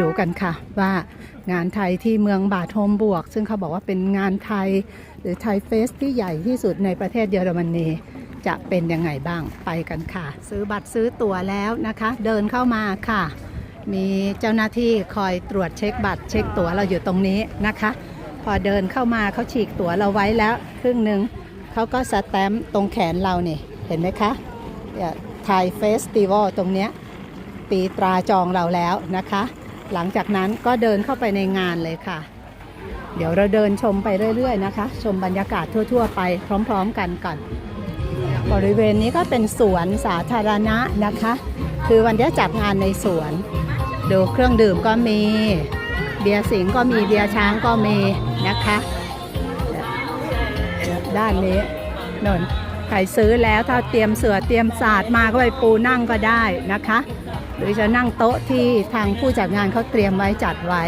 ดูกันค่ะ ว่างานไทยที่เมืองบาทโฮมบวก ซึ่งเขาบอกว่าเป็นงานไทย หรือไทยเฟสที่ใหญ่ที่สุดในประเทศเยอรมนีจะเป็นยังไงบ้างไปกันค่ะ ซื้อบัตรซื้อตั๋วแล้วนะคะ เดินเข้ามาค่ะ มีเจ้าหน้าที่คอยตรวจเช็คบัตร เช็คตั๋วเราอยู่ตรงนี้นะคะ พอเดินเข้ามาเขาฉีกตั๋วเราไว้แล้วครึ่งหนึ่งเขาก็สแตมป์ตรงแขนเราเนี่ยเห็นไหมคะไทยเฟสติวัลตรงเนี้ยตีตราจองเราแล้วนะคะ หลังจากนั้นก็เดินเข้าไปในงานเลยค่ะ เดี๋ยวเราเดินชมไปเรื่อยๆนะคะ ชมบรรยากาศทั่ว ๆ ไปพร้อม ๆ กันก่อน บริเวณนี้ก็เป็นสวนสาธารณะนะคะ คือวันนี้จัดงานในสวน ดูเครื่องดื่มก็มี เบียร์สิงก็มีเบียร์ช้างก็มีนะคะด้านนี้นนใครซื้อแล้วถ้าเตรียมเสือเตรียมศาสตร์มาก็ไปปูนั่งก็ได้นะคะ หรือจะนั่งโต๊ะที่ทางผู้จัดงานเขาเตรียมไว้จัดไว้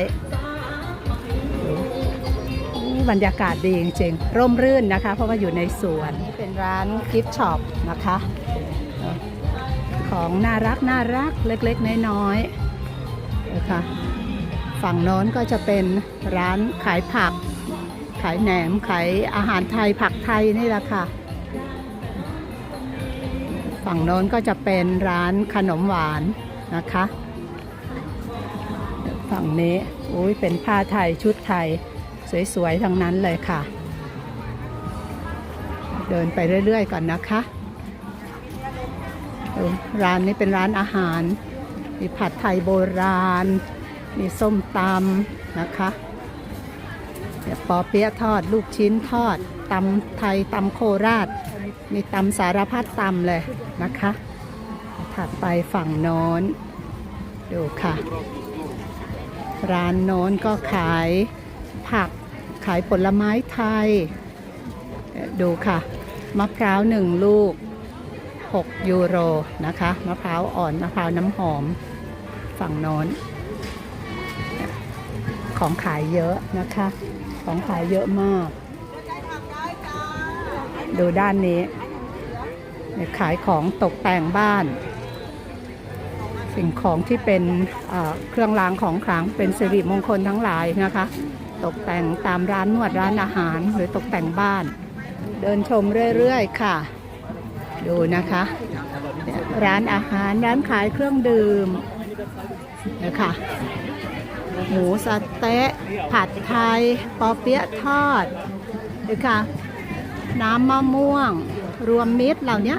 บรรยากาศดีจริงๆ ร่มรื่นนะคะ เพราะว่าอยู่ในสวนเป็นร้านกิฟต์ช็อปนะคะ ของน่ารักน่ารักเล็กๆ น้อยๆนะคะฝั่งโน้นก็จะเป็นร้านขายผัก ขายแหนม ขายอาหารไทยผักไทยนี่แหละค่ะฝั่งโน้นก็จะเป็นร้านขนมหวาน นะคะ ฝั่งนี้อุ้ยเป็นผ้าไทยชุดไทย สวย ๆ ทั้งนั้นเลยค่ะ เดินไปเรื่อย ๆ ก่อนนะคะร้านนี้เป็นร้านอาหาร มีผัดไทยโบราณ มีส้มตำนะคะเนี่ยปอเปี๊ยะทอด ลูกชิ้นทอดตำไทยตำโคราช มีตำสารพัดตำเลยนะคะ ถัดไปฝั่งโน้น ดูค่ะ ร้านโน้นก็ขายผักขายผลไม้ไทย ดูค่ะ มะพร้าวหนึ่งลูก 6 ยูโรนะคะ มะพร้าวอ่อน มะพร้าวน้ำหอม ฝั่งโน้น ของขายเยอะนะคะ ของขายเยอะมาก ดูด้านนี้ ขายของตกแต่งบ้าน สิ่งของที่เป็นเครื่องรางของขลังเป็นสิริมงคลทั้งหลายนะคะ ตกแต่งตามร้านนวดร้านอาหารหรือตกแต่งบ้าน เดินชมเรื่อยๆค่ะ ดูนะคะร้านอาหารร้านขายเครื่องดื่มนะคะหมูสะเต๊ะ ผัดไทย ปอเปี๊ยะทอดดูค่ะน้ำมะม่วง รวมมิตรเหล่านี้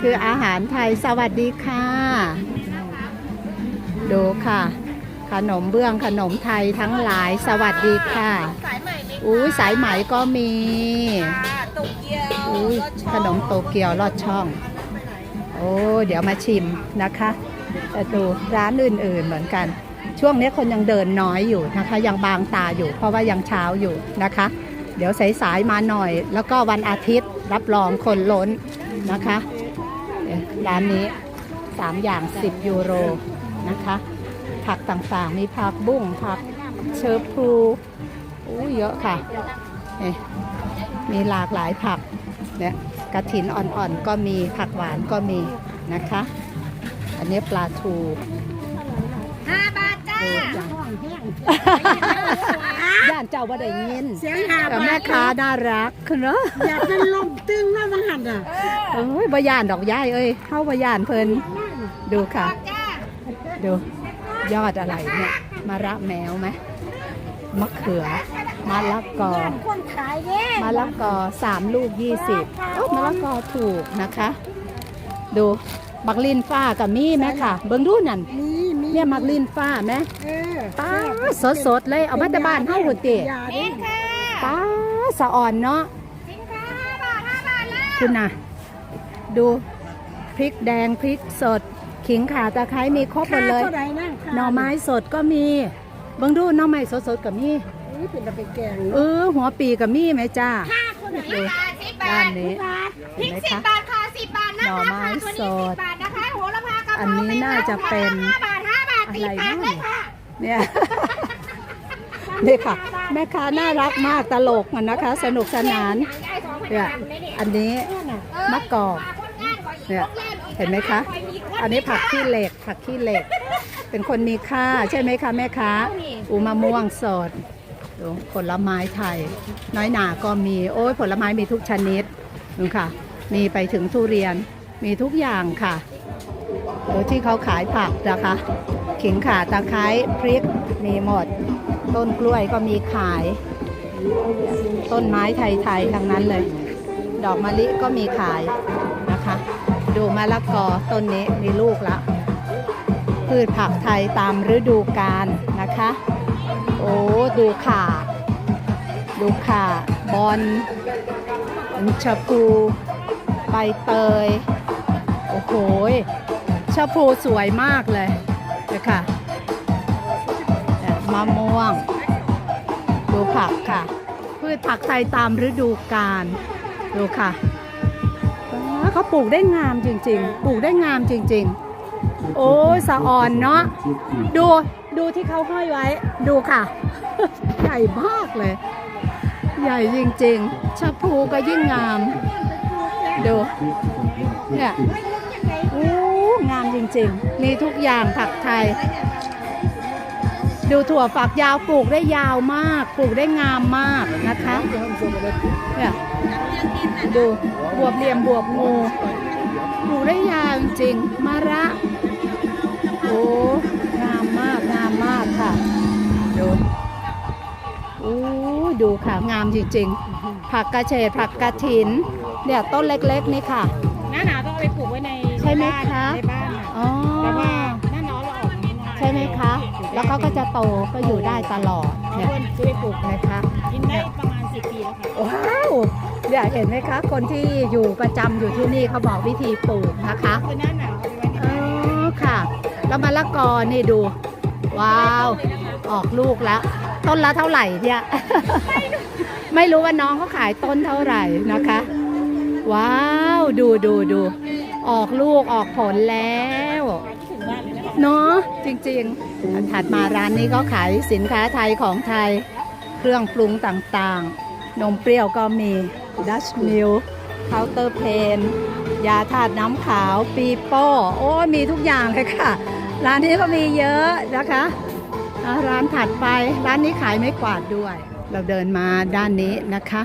คืออาหารไทยสวัสดีค่ะ ดูค่ะ ขนมเบื้องขนมไทยทั้งหลายสวัสดีค่ะ สายใหม่ไหมคะอุ้ยสายไหมก็มีค่ะโตเกียวอุ้ยรสช่ของนมโตเกียวลอดช่อง โอ้เดี๋ยวมาชิมนะคะแต่ดูร้านอื่นๆเหมือนกัน ช่วงนี้คนยังเดินน้อยอยู่นะคะ ยังบางตาอยู่ เพราะว่ายังเช้าอยู่นะคะ เดี๋ยวสายๆมาหน่อย แล้วก็วันอาทิตย์รับรองคนล้นนะคะเอ่อร้านนี้ 3 อย่าง 10 ยูโร นะคะ ผักต่างๆ มีผักบุ้งผักเชิญพลูอู้เยอะค่ะนี่มีหลากหลายผักเนี่ยกระถินอ่อนๆก็มีผักหวานก็มีนะคะ อันนี้ปลาทูห้าบาทจ้าดูจ้ะย่านเจ้าว่าได้ยินเสียงหาแต่แม่ค้าน่ารักเนอะอยากเป็นลมตึงว่ามันหันอะเอ้ยบย่านดอกย่ายเอ้ยเข้าบย่านเพลินดูค่ะจ้า ดูยอดอะไรเนี่ยมะระแมวไหมมะเขือมะละกอคนขายเด้มะละกอสามลูกยี่สิบโอ้มะละกอถูกนะคะ ดูมักลินฟ้ากับมี่ไหมค่ะ เบิ้งดูนั่นมีมีเนี่ยมักลินฟ้าไหมเออป้าสดสดๆเลยเอามาจากบ้านเฮาหุ่นเตะยาเด้ค่ะป้าสะอ่อนเนาะสินค้าห้าบาทห้าบาทแล้วคุณน่ะ ดูพริกแดงพริกสด ขิงข่าตะไคร้มีครบหมดเลยค่าเท่าไหร่นะค่าหน่อไม้สดก็มีเบิ่งดูหน่อไม้สดสดๆกับมีอุ้ยเป็นตะไปแกงเออหัวปีกับมีไหมจ้าห้าคนไหนคะสิบบาด้านทนี้พริเห็นกไหมสิบคะบาทค่ะสิบบาทนะหน่อคะไม้ค่ะตัวนี้สสิดบบาทนะคะโหระพากระเพอัรานนี้น่าจะเป็นห้าบาทห้าบาทอะตีไรปากนะ เลยค่ะเนี่ยนี่ค่ะ แม่ค้าน่ารักมากตลกมันนะคะ สนุกสนานเนี่ยอันนี้มะกอก เนี่ยเห็นไหมคะ อันนี้ผักขี้เหล็ก ผักขี้เหล็ก เป็นคนมีค่าใช่ไหมคะแม่ค้าอูมะม่วงสดดูผลไม้ไทย น้อยหนาก็มี โอ้ยผลไม้มีทุกชนิดดูค่ะ มีไปถึงทุเรียน มีทุกอย่างค่ะโดยที่เขาขายผักนะคะ ขิงข่าตะไคร้พริกมีหมด ต้นกล้วยก็มีขาย ต้นไม้ไทยๆทั้งนั้นเลย ดอกมะลิก็มีขายนะคะ ดูมะละกอต้นนี้มีลูกละพืชผักไทยตามฤดูกาลนะคะ โอ้ดูข่า ดูข่า บอลชะพูใบเตย โอ้โหชะพูสวยมากเลยเดี๋ยค่ะมะม่วง ดูผักค่ะ พืชผักไทยตามฤดูกาลดูค่ะ เขาปลูกได้งามจริง ๆ ปลูกได้งามจริง ๆ โอ้ยสะอ่อนเนาะ ดู ดูที่เขาห้อยไว้ ดูค่ะ ใหญ่มากเลย ใหญ่จริงๆชะพูก็ยิ่งงาม ดู เนี่ยโอ้งามจริงๆ มีทุกอย่างผักไทย ดูถั่วฝักยาวปลูกได้ยาวมาก ปลูกได้งามมากนะคะเนี่ย ดูบวบเหลี่ยมบวบงูปลูกได้ยาวจริงๆมะระโอ้งามมากงามมากค่ะดูโอ้ดูค่ะงามจริงๆ ผักกระเฉดผักกระถินเนี่ยต้นเล็กๆนี่ค่ะ หน้าหนาวต้องเอาไปปลูกไว้ในใช่ไหมคะในบ้านน่ะอ๋อแต่ว่าหน้าหนาวเราออกอย่างนี้นะใช่ไหมคะ แล้วเขาก็จะโตก็อยู่ได้ตลอดเอาเนี่ยเพื่อนซื้อไปปลูกนะคะกินได้ประมาณสิบปีแล้วค่ะว้าว เนี่ยเห็นไหมคะ คนที่อยู่ประจำอยู่ที่นี่เขาบอกวิธีปลูกนะคะ คือหน้าหนาวเอาไปไว้ในอ๋อค่ะ แล้วมะละกอนี่ดู ว้าว ออกลูกแล้ว ต้นละเท่าไหร่เนี่ย ไม่รู้ว่าน้องเขาขายต้นเท่าไหร่นะคะ ว้าว ดูดูดูออกลูกออกผลแล้วถึงบ้านเลยนะคะเนาะจริงๆถัดมาร้านนี้ก็ขายสินค้าไทยของไทย เครื่องปรุงต่างๆ นมเปรี้ยวก็มี ดัชมิลเคาน์เตอร์เพนยาธาตุน้ำขาว ปีโป้โอ้มีทุกอย่างเลยค่ะ ร้านนี้ก็มีเยอะนะคะร้านถัดไปร้านนี้ขายไม่กวาดด้วย เราเดินมาด้านนี้นะคะ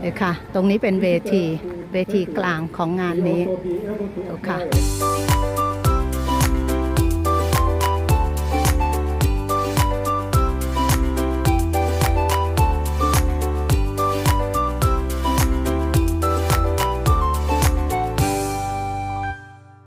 เลยค่ะ ตรงนี้เป็นเวที เวทีกลางของงานนี้ดูค่ะ